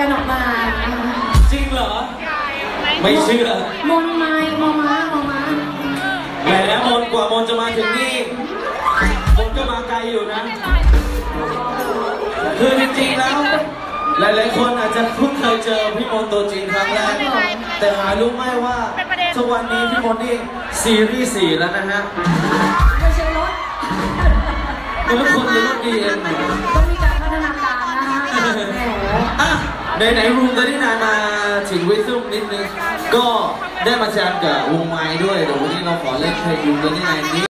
กันออกมานะคะจริงเหรอ ไม่เชื่อ มนไม้มอม้ามอม้าแหมมนกว่ามนจะมาถึงนี่มนก็มาไกลอยู่นะ คือจริงๆแล้ว หลายๆ คนอาจจะเพิ่งเคยเจอพี่มนตัวจริงครั้งแรก แต่หารู้ไหมว่าทุกวันนี้พี่มนนี่ซีรีส์สี่แล้วนะฮะไม่ใช่รถเป็นรถคนหรือรถดีเอ็มต้องมีการพัฒนาการนะคะแหม อ่ ในไหนรูมตอนนี้นายมาถึงวิซุ่มนิดนึง ก็ได้มาแจมกับวงไม้ด้วยเดี๋ยววันนี้เราขอเล่นเพลงรูมตอนนี้นายนี้